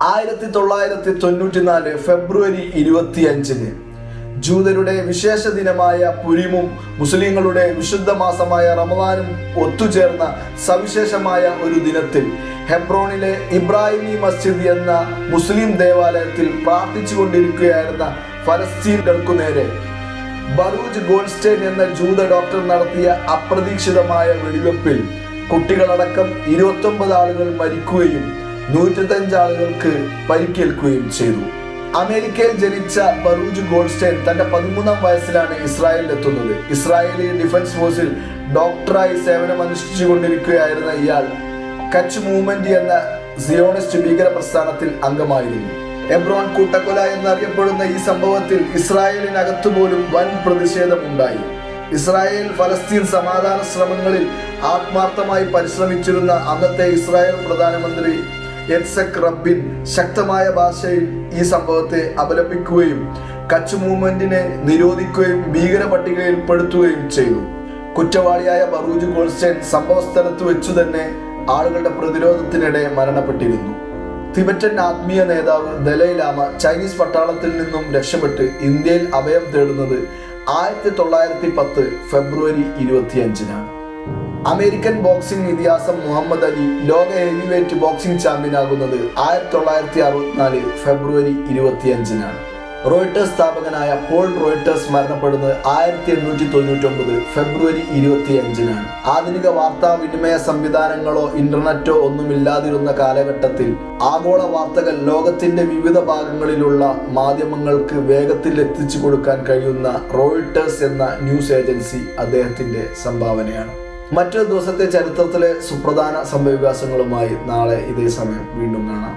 ആയിരത്തി തൊള്ളായിരത്തി തൊണ്ണൂറ്റിനാല് ഫെബ്രുവരി ഇരുപത്തിയഞ്ചിന് ജൂതരുടെ വിശേഷ ദിനമായ പുരിമും മുസ്ലിങ്ങളുടെ വിശുദ്ധ മാസമായ റമദാനും ഒത്തുചേർന്ന സവിശേഷമായ ഒരു ദിനത്തിൽ ഹെബ്രോണിലെ ഇബ്രാഹിമി മസ്ജിദ് എന്ന മുസ്ലിം ദേവാലയത്തിൽ പ്രാർത്ഥിച്ചു കൊണ്ടിരിക്കുകയായിരുന്ന ഫലസ്തീനുകൾക്കു നേരെ ബറൂജ് ഗോൾസ്റ്റൈൻ എന്ന ജൂത ഡോക്ടർ നടത്തിയ അപ്രതീക്ഷിതമായ വെടിവെപ്പിൽ കുട്ടികളടക്കം ഇരുപത്തൊമ്പത് ആളുകൾ മരിക്കുകയും നൂറ്റത്തഞ്ച് ആളുകൾക്ക് പരിക്കേൽക്കുകയും ചെയ്തു. അമേരിക്കയിൽ ജനിച്ച ബറൂജ് ഗോൾസ്റ്റൈൻ തന്റെ പതിമൂന്നാം വയസ്സിലാണ് ഇസ്രായേലിൽ എത്തുന്നത്. ഇസ്രായേലി ഡിഫൻസ് ഫോഴ്സിൽ ഡോക്ടറായി സേവനം അനുഷ്ഠിച്ചു കൊണ്ടിരിക്കുകയായിരുന്ന ഇയാൾ കച്ച് മൂവ്മെന്റ് എന്ന സിയോണിസ്റ്റ് ഭീകര പ്രസ്ഥാനത്തിൽ അംഗമായിരുന്നു. എബ്രോൺ കൂട്ടക്കൊല എന്നറിയപ്പെടുന്ന ഈ സംഭവത്തിൽ ഇസ്രായേലിനകത്തു പോലും വൻ പ്രതിഷേധമുണ്ടായി. ഇസ്രായേൽ ഫലസ്തീൻ സമാധാന ശ്രമങ്ങളിൽ ആത്മാർത്ഥമായി പരിശ്രമിച്ചിരുന്ന അന്നത്തെ ഇസ്രായേൽ പ്രധാനമന്ത്രി എത്സക് റബ്ബിൻ ശക്തമായ ഭാഷയിൽ ഈ സംഭവത്തെ അപലപിക്കുകയും കച്ച് മൂവ്മെന്റിനെ നിരോധിക്കുകയും ഭീകര പട്ടികയിൽ പെടുത്തുകയും ചെയ്തു. കുറ്റവാളിയായ ബറൂജ് ഗോൾസ്റ്റൈൻ സംഭവസ്ഥലത്ത് വെച്ചു തന്നെ ആളുകളുടെ പ്രതിരോധത്തിനിടെ മരണപ്പെട്ടിരുന്നു. തിബറ്റൻ ആത്മീയ നേതാവ് ദലൈ ലാമ ചൈനീസ് പട്ടാളത്തിൽ നിന്നും രക്ഷപ്പെട്ട് ഇന്ത്യയിൽ അഭയം തേടുന്നത് ആയിരത്തി തൊള്ളായിരത്തി പത്ത് ഫെബ്രുവരി ഇരുപത്തിയഞ്ചിനാണ്. അമേരിക്കൻ ബോക്സിംഗ് ഇതിഹാസം മുഹമ്മദ് അലി ലോക ഹെവിവെയ്റ്റ് ബോക്സിംഗ് ചാമ്പ്യനാകുന്നത് ആയിരത്തി തൊള്ളായിരത്തി അറുപത്തിനാല് ഫെബ്രുവരി ഇരുപത്തിയഞ്ചിനാണ്. റോയിട്ടേഴ്സ് സ്ഥാപകനായ പോൾ റോയിട്ടേഴ്സ് മരണപ്പെടുന്നത് ആയിരത്തി എണ്ണൂറ്റി തൊണ്ണൂറ്റി ഒമ്പത് ഫെബ്രുവരി ഇരുപത്തി അഞ്ചിനാണ് ആധുനിക വാർത്താ വിനിമയ സംവിധാനങ്ങളോ ഇന്റർനെറ്റോ ഒന്നുമില്ലാതിരുന്ന കാലഘട്ടത്തിൽ ആഗോള വാർത്തകൾ ലോകത്തിന്റെ വിവിധ ഭാഗങ്ങളിലുള്ള മാധ്യമങ്ങൾക്ക് വേഗത്തിൽ എത്തിച്ചു കൊടുക്കാൻ കഴിയുന്ന റോയിട്ടേഴ്സ് എന്ന ന്യൂസ് ഏജൻസി അദ്ദേഹത്തിന്റെ സംഭാവനയാണ്. മറ്റൊരു ദിവസത്തെ ചരിത്രത്തിലെ സുപ്രധാന സംഭവവികാസങ്ങളുമായി നാളെ ഇതേ സമയം വീണ്ടും കാണാം.